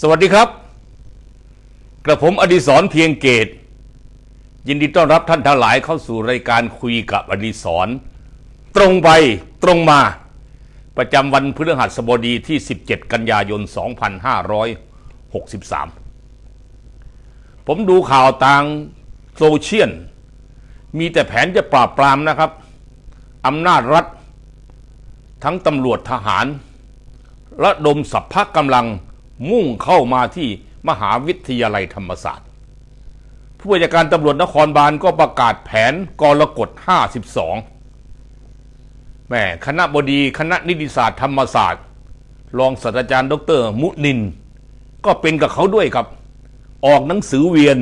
สวัสดีครับ กระผมอดิศรเพียงเกต ยินดีต้อนรับท่านทั้งหลายเข้าสู่รายการคุยกับอดิศรตรงไปตรงมา ประจำวันพฤหัสบดีที่ 17 กันยายน 2563 ผมดูข่าวทางโซเชียลมีแต่แผนจะปราบปรามนะครับอำนาจรัฐ ทั้งตำรวจทหารระดมสัพพะกำลัง มุ่งเข้ามาที่มหาวิทยาลัยธรรมศาสตร์ ผู้บัญชาการตำรวจนครบาลก็ประกาศแผนกรกฎ 52แม่คณะบดีคณะนิติศาสตร์ธรรมศาสตร์ รองศาสตราจารย์ดร มุนิน ก็เป็นกับเขาด้วยครับ ออกหนังสือเวียน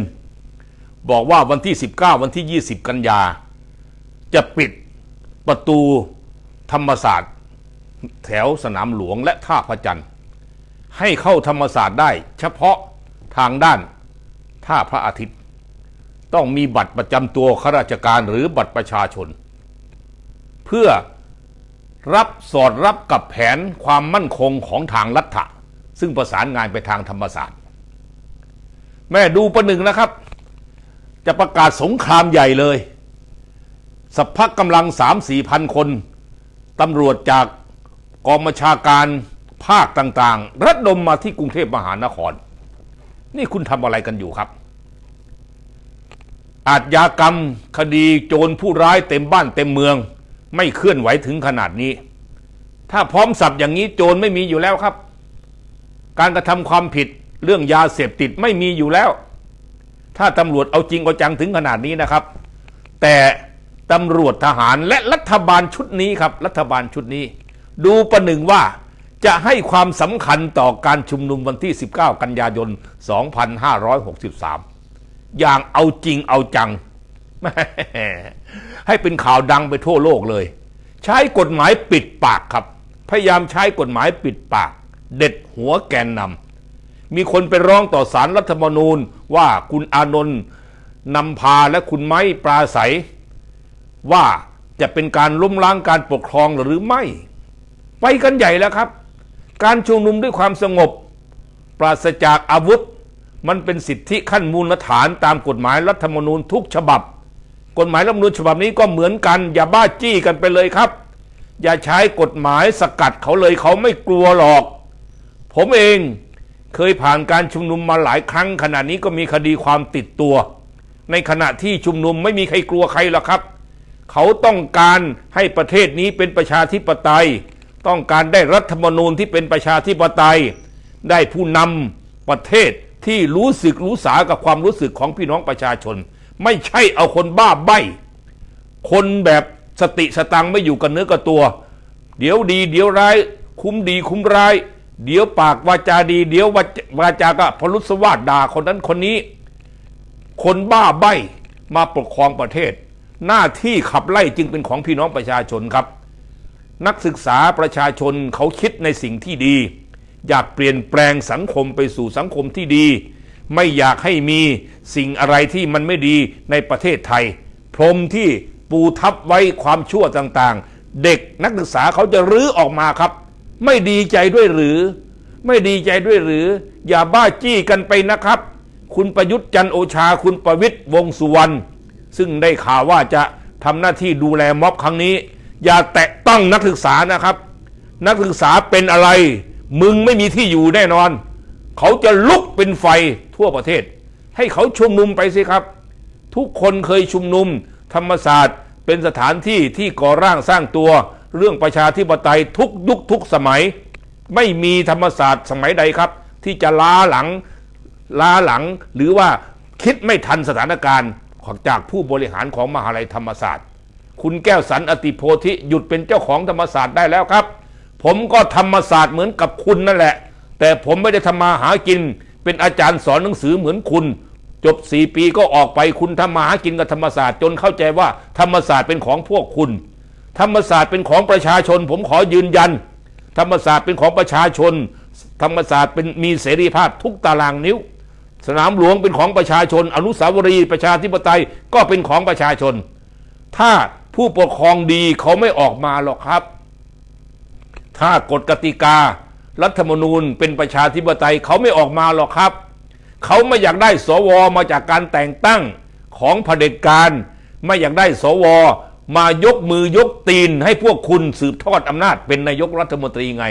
บอกว่าวันที่ 19 วันที่ 20 กันยา จะปิดประตูธรรมศาสตร์ แถวสนามหลวงและท่าพระจันทร์ ให้เข้าธรรมศาสตร์ได้ เฉพาะทางด้านท่าพระอาทิตย์ ต้องมีบัตรประจำตัวข้าราชการหรือบัตรประชาชน เพื่อรับสอดรับกับแผนความมั่นคงของทางรัฐะซึ่งประสานงานไปทางธรรมศาสตร์ แม่ดูประหนึ่งนะครับ จะประกาศสงครามใหญ่เลย สัพพะกำลังสามสี่พันคนตำรวจจากกองบัญชาการ ภาคต่างๆ ระดมมาที่กรุงเทพมหานคร นี่คุณทำอะไรกันอยู่ครับ อาชญากรรมคดีโจรผู้ร้ายเต็มบ้านเต็มเมือง ไม่เคลื่อนไหวถึงขนาดนี้ ถ้าพร้อมสับอย่างนี้โจรไม่มีอยู่แล้วครับ การกระทำความผิดเรื่องยาเสพติดไม่มีอยู่แล้ว ถ้าตำรวจเอาจริงเอาจังถึงขนาดนี้นะครับ แต่ตำรวจทหารและรัฐบาลชุดนี้ครับ รัฐบาลชุดนี้ ดูประหนึ่งว่า จะให้ความสำคัญต่อการชุมนุมวันที่ 19 กันยายน 2563 อย่างเอาจริงเอาจัง ให้เป็นข่าวดังไปทั่วโลกเลย ใช้กฎหมายปิดปากครับ พยายามใช้กฎหมายปิดปาก เด็ดหัวแกนนำมีคนไปร้องต่อสารรัฐธรรมนูญว่าคุณอานนท์นำพาและคุณไม้ปราศัย ว่าจะเป็นการล้มล้างการปกครองหรือไม่ ไปกันใหญ่แล้วครับ การชุมนุมด้วยความสงบ ปราศจากอาวุธ มันเป็นสิทธิขั้นมูลฐานตามกฎหมายรัฐธรรมนูญทุกฉบับ กฎหมายรัฐธรรมนูญฉบับนี้ก็เหมือนกัน อย่าบ้าจี้กันไปเลยครับ อย่าใช้กฎหมายสกัดเขาเลยเขาไม่กลัวหรอก ผมเองเคยผ่านการชุมนุมมาหลายครั้ง ขณะนี้ก็มีคดีความติดตัว ในขณะที่ชุมนุมไม่มีใครกลัวใครหรอกครับ เขาต้องการให้ประเทศนี้เป็นประชาธิปไตย ต้องการได้รัฐธรรมนูญที่เป็นประชาธิปไตย ได้ผู้นำประเทศที่รู้สึกรู้สากับความรู้สึกของพี่น้องประชาชน ไม่ใช่เอาคนบ้าใบ้ คนแบบสติสตังไม่อยู่กับเนื้อกับตัว เดี๋ยวดี เดี๋ยวร้าย คุ้มดีคุ้มร้าย เดี๋ยวปากวาจาดี เดี๋ยววาวาจาก็พลุสวาดด่าคนนั้นคนนี้ คนบ้าใบ้มาปกครองประเทศ หน้าที่ขับไล่จึงเป็นของพี่น้องประชาชนครับ นักศึกษาประชาชนเขาคิดในสิ่งที่ดี อยากเปลี่ยนแปลงสังคมไปสู่สังคมที่ดี ไม่อยากให้มีสิ่งอะไรที่มันไม่ดีในประเทศไทย พรมที่ปูทับไว้ความชั่วต่างๆ เด็กนักศึกษาเขาจะรื้อออกมาครับ ไม่ดีใจด้วยหรือ ไม่ดีใจด้วยหรือ อย่าบ้าจี้กันไปนะครับ คุณประยุทธ์จันโอชาคุณประวิตยวงสุวรรณซึ่งได้ข่าวว่าจะทำหน้าที่ดูแลม็อบครั้งนี้ อย่าแตะต้องนักศึกษานะครับ นักศึกษาเป็นอะไร มึงไม่มีที่อยู่แน่นอน เขาจะลุกเป็นไฟทั่วประเทศ ให้เขาชุมนุมไปสิครับ ทุกคนเคยชุมนุม ธรรมศาสตร์ เป็นสถานที่ที่ก่อร่างสร้างตัว เรื่องประชาธิปไตยทุกยุคทุกสมัย ไม่มีธรรมศาสตร์สมัยใดครับ ที่จะล้าหลังล้าหลังหรือว่าคิดไม่ทันสถานการณ์จากผู้บริหารของมหาลัยธรรมศาสตร์ คุณแก้วสันอติโพธิหยุดเป็นเจ้าของธรรมศาสตร์ได้แล้วครับ ผมก็ธรรมศาสตร์เหมือนกับคุณนั่นแหละ แต่ผมไม่ได้ทำมาหากิน เป็นอาจารย์สอนหนังสือเหมือนคุณ จบสี่ปีก็ออกไปคุณทำมาหากินกับธรรมศาสตร์ จนเข้าใจว่าธรรมศาสตร์เป็นของพวกคุณ ธรรมศาสตร์เป็นของประชาชน ผมขอยืนยัน ธรรมศาสตร์เป็นของประชาชน ธรรมศาสตร์เป็นมีเสรีภาพทุกตารางนิ้ว สนามหลวงเป็นของประชาชน อนุสาวรีย์ประชาธิปไตยก็เป็นของประชาชน ถ้า ผู้ปกครองดีเขาไม่ออกมาหรอกครับ ถ้ากฎกติกา รัฐธรรมนูญเป็นประชาธิปไตยเขาไม่ออกมาหรอกครับ เขาไม่อยากได้สวมาจากการแต่งตั้งของเผด็จการ ไม่อยากได้สวมายกมือยกตีนให้พวกคุณสืบทอดอำนาจ เป็นนายกรัฐมนตรีไง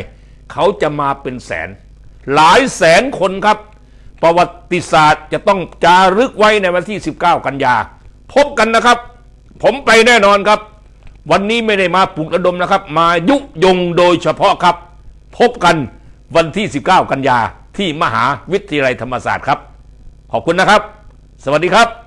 เขาจะมาเป็นแสน หลายแสนคนครับ ประวัติศาสตร์จะต้องจารึกไว้ในวันที่ 19 กันยา พบกันนะครับ ผมไปแน่นอนครับ วันนี้ไม่ได้มาปลุกระดมนะครับ มายุยงโดยเฉพาะครับ พบกันวันที่ 19 กันยาที่มหาวิทยาลัยธรรมศาสตร์ครับ ขอบคุณนะครับ สวัสดีครับ